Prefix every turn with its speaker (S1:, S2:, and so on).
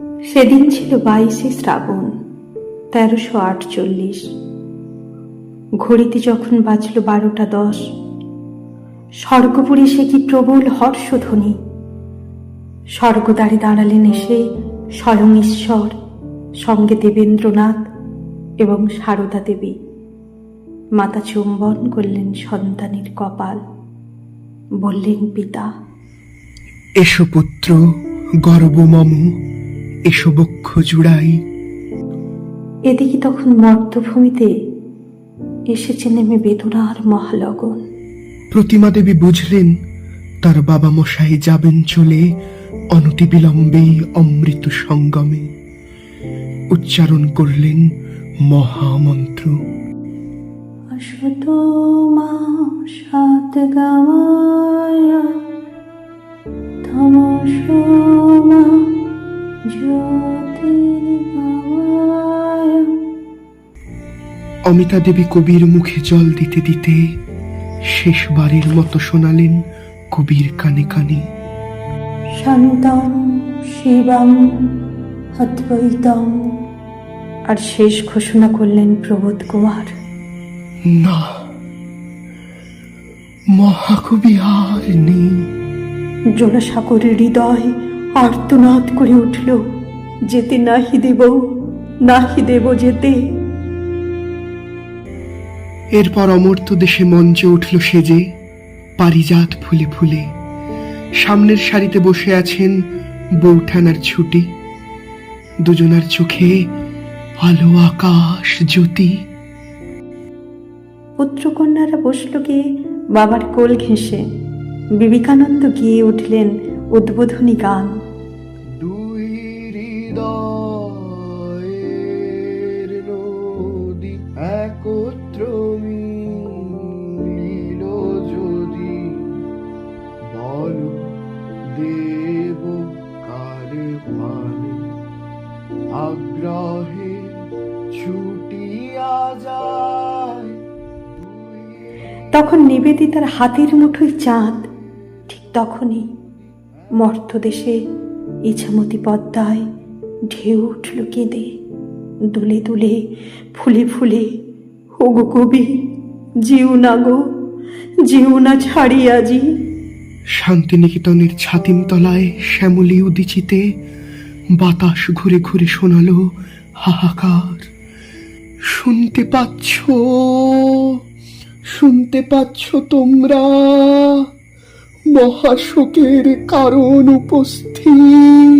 S1: সেদিন ছিল বাইশে শ্রাবণ, তেরোশো আটচল্লিশ। ঘড়িতে যখন বাজল বারোটা দশ, স্বর্গপুরী সে কি প্রবল হর্ষধ্বনি? স্বর্গদ্বারে দাঁড়ালেন এসে স্বয়ং ঈশ্বর, সঙ্গে দেবেন্দ্রনাথ এবং সারদা দেবী। মাতা চুম্বন করলেন সন্তানের কপাল, বললেন, পিতা,
S2: এসো পুত্র গর্ব মম এসো বক্ষ জুড়াই।
S1: এদিকে তখন মর্তভূমিতে এসেছে নেমে বেদনার মহালগন।
S2: প্রতিমা দেবী বুঝলেন তার বাবা মশাই যাবেন চলে অনতি বিলম্বেই অমৃত সঙ্গমে। উচ্চারণ করলেন মহামন্ত্র।
S1: মা সাত গামায়া তমসো মা জ্যোতির্গময়
S2: অমিতা দেবী কবির মুখে জল দিতে দিতে শেষবারের মতো শোনালেন কবির কানে কানে।
S1: শান্তম শিবম অদ্বৈতম আর শেষ ঘোষণা করলেন প্রবোধ কুমার।
S2: না মহাকবি আর নেই।
S1: জোড়াসাগরের হৃদয় আর্তনাদ করে উঠল যেতে নাহি দেব নাহি দেব যেতে।
S2: এরপর অমর্ত দেশে মঞ্চে উঠল সেজে পারিজাত ফুলে ফুলে। সামনের সারিতে বসে আছেন বৌঠানার ছুটি। দুজনার চোখে আলো আকাশ জ্যোতি।
S1: পুত্রকন্যারা বসল গিয়ে বাবার কোল ঘেঁষে। বিবেকানন্দ গিয়ে উঠলেন উদ্বোধনী গান।
S2: কার আগ্রহে ছুটিয়া যায়।
S1: তখন নিবেদিতার হাতের মুঠোয় চাঁদ ঠিক তখনই মর্তদেশে ইছামতি পদ্মায় ঢেউ উঠল কেঁদে দুলে দুলে ফুলে ফুলে ওগো কবি জিউ না গো জিউ না ছাড়ি আজি
S2: শান্তিনিকেতনের ছাতিম তলায় শ্যামলী উদিচিতে বাতাস ঘুরে ঘুরে শোনালো হাহাকার। শুনতে পাচ্ছ? শুনতে পাচ্ছ তোমরা? মহাশোকের কারণ উপস্থিত।